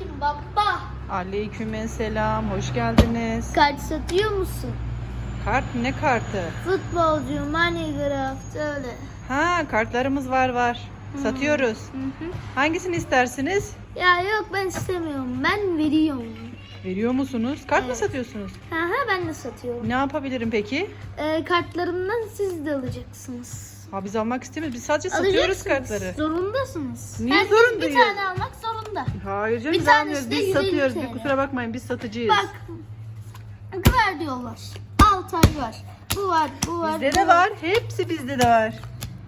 aleyküm baba. Aleykümselam, hoş geldiniz. Kart satıyor musun? Kart ne kartı? Futbolcu, Minecraft öyle. Ha, kartlarımız var var. Satıyoruz. Hı hı. Hangisini istersiniz? Ya yok ben istemiyorum. Ben veriyorum. Veriyor musunuz? Kart mı Evet. satıyorsunuz? Ha ha ben de satıyorum. Ne yapabilirim peki? Ee, kartlarımdan siz de alacaksınız. Ha biz almak istemiyoruz. Biz sadece satıyoruz kartları. Zorundasınız. Niye Herkes zorundayız? bir tane almak zorunda. Hayır canım Bir biz almıyoruz. Biz 150 satıyoruz. Bir kusura bakmayın biz satıcıyız. Bak. Ver diyorlar. 6 ay var. Bu var, bu var. Bizde bu de var. Hepsi bizde de var.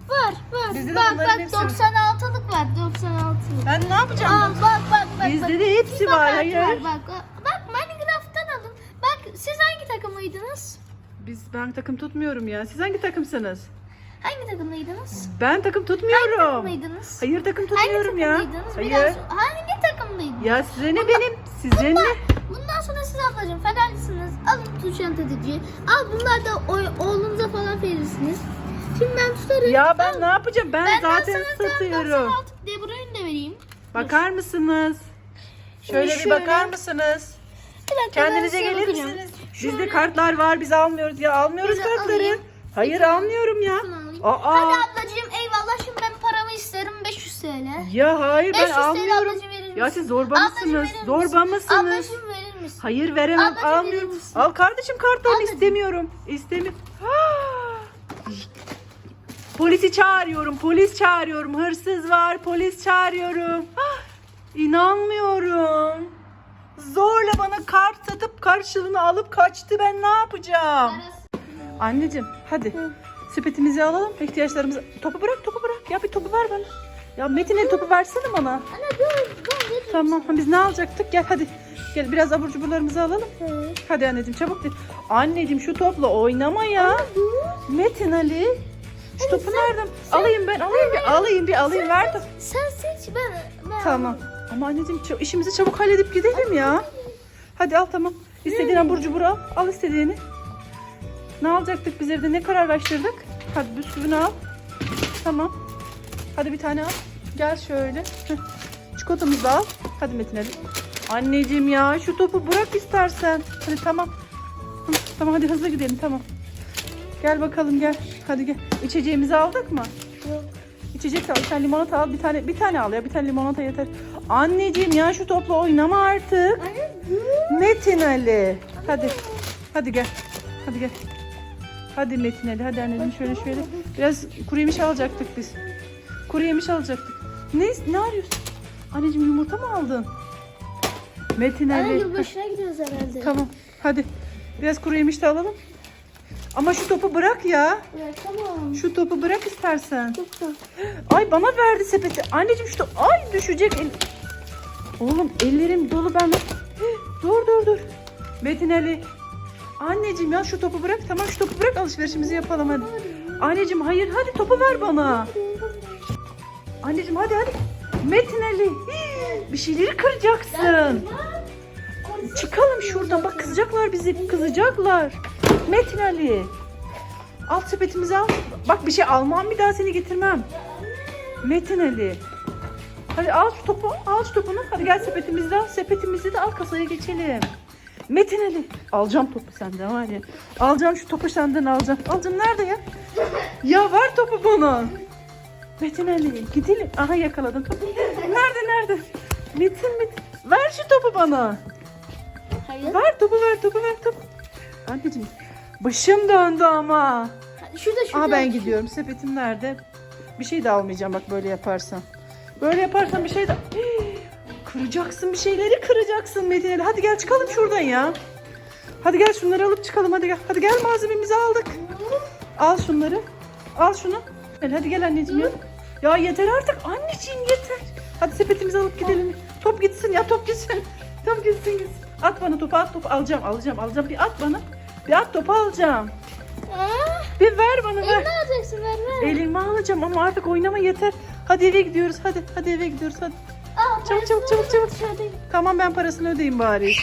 Var, var. Bizde de bak bunların bak hepsi var. 96'lık var, 96'lık. Ben ne yapacağım? Aa, bak bak bak. Bizde bak. de hepsi FIFA var, kartı hayır. Bak, bak, bak Minecraft'tan alın. Bak siz hangi takımlıydınız? Biz ben takım tutmuyorum ya. Siz hangi takımsınız? Hangi takımlıydınız? Ben takım Hangi tutmuyorum. takımlıydınız? Hayır takım Hangi tutmuyorum ya. takımlıydınız? Hayır. Biraz, hangi takımlıydınız? Ya size ne benim? Size ne? Bundan sonra siz ablacığım fenerlisiniz. Alın tutuşan tetici. Al bunlar da o, oğlunuza falan verirsiniz. Şimdi ben tutarım. Ya ben ne yapacağım? Ben, Ben zaten sana satıyorum. 96 De Bruyne de vereyim. Bakar mısınız? Şöyle bir bakar mısınız? Ben Kendinize size gelir bakacağım. misiniz? Şöyle. Bizde kartlar var biz almıyoruz ya almıyoruz kartları. alayım. Hayır almıyorum ya. Şunu alayım. Aa. Hadi ablacığım eyvallah şimdi ben paramı isterim 500 TL. Ya hayır 500 ben TL almıyorum. ablacığım verir misin? Ya siz zorba Ablacığım mısınız? verir misin? Zorba mısınız? Ablacığım verir misin? Hayır veremem Ablacığım verir almıyorum. misin? Al kardeşim kartlarını Ablacığım. istemiyorum. İstemiyorum. Polisi çağırıyorum. Polis çağırıyorum. Hırsız var. Polis çağırıyorum. Ah, İnanmıyorum. Zorla bana kart satıp karşılığını alıp kaçtı. Ben ne yapacağım? Anneciğim hadi. Sepetimizi alalım. ihtiyaçlarımızı. Topu bırak topu bırak. Ya bir topu ver bana. Ya Metin'e topu versene bana. Anne dur dur dur. Tamam biz ne alacaktık? Gel hadi. Gel biraz abur cuburlarımızı alalım. Hı. Hadi anneciğim çabuk. de. Anneciğim şu topla oynama ya. Metin Ali. Şu topu nereden? Alayım ben alayım bir alayım bir alayım ver topu. Sen seç ben. ben Tamam. Ama anneciğim işimizi çabuk halledip gidelim ya. Hadi al tamam. İstediğin abur cubur al. Al istediğini. Ne alacaktık biz evde? Ne kararlaştırdık? Hadi bisküvini al. Tamam. Hadi bir tane al. Gel şöyle. Çikolatamızı al. Hadi Metin Ali. Anneciğim ya şu topu bırak istersen. Hadi tamam. Hı, Tamam hadi hızlı gidelim tamam. Gel bakalım gel. Hadi gel. İçeceğimizi aldık mı? Yok. İçecek al. Sen limonata al. Bir tane bir tane al ya. Bir tane limonata yeter. Anneciğim ya şu topla oynama artık. Anne. Metin Ali. Hadi. Hadi gel. Hadi gel. Hadi Metin Ali. Hadi anneciğim şöyle şöyle. Biraz kuru yemiş alacaktık biz. Kuru yemiş alacaktık. Ne ne arıyorsun? Anneciğim yumurta mı aldın? Metin Anne Ali. yılbaşına gidiyoruz herhalde. Tamam. Hadi. Biraz kuru yemiş de alalım. Ama şu topu bırak ya. Evet, tamam. Şu topu bırak istersen. Ay bana verdi sepeti. Anneciğim şu ay düşecek. El... Oğlum ellerim dolu ben. Dur dur dur. Metin Ali. Anneciğim ya şu topu bırak. Tamam şu topu bırak alışverişimizi yapalım hadi. Anneciğim hayır hadi topu ver bana. Anneciğim hadi hadi. Metin Bir şeyleri kıracaksın. Çıkalım şuradan. Bak kızacaklar bizi. Kızacaklar. Metin. Al sepetimizi al. Bak bir şey almam bir daha seni getirmem. Metin. Hadi al şu topu. Al şu topunu. Hadi gel sepetimizi al. Sepetimizi de al kasaya geçelim. Metin Ali. Alacağım topu senden var ya. Alacağım şu topu senden alacağım. Alacağım nerede ya? Ya ver topu bana. Metin Ali gidelim. Aha yakaladım topu. Nerede nerede? Metin Metin. Ver şu topu bana. Hayır. Ver topu ver topu ver topu. Anneciğim başım döndü ama. Şurada şurada. Aa ben gidiyorum. Sepetim nerede? Bir şey de almayacağım bak böyle yaparsan. Böyle yaparsan bir şey de... Hii, Kıracaksın bir şeyleri kıracaksın Metin Ali. Hadi gel çıkalım şuradan ya. Hadi gel şunları alıp çıkalım hadi gel. Hadi gel malzememizi aldık. Al şunları. Al şunu. Gel hadi gel anneciğim ya. Ya yeter artık anneciğim yeter. Hadi sepetimizi alıp gidelim. Top gitsin ya top gitsin. Top gitsin gitsin. At bana topu at topu alacağım alacağım alacağım. Bir at bana. Bir at topu alacağım. Aa, Bir ver bana ver. Elini alacaksın ver ver. Elimi alacağım ama artık oynama yeter. Hadi eve gidiyoruz hadi. Hadi eve gidiyoruz hadi. Aa, Çabuk çabuk çabuk çabuk. Dışarıdayım. Tamam ben parasını ödeyeyim bari.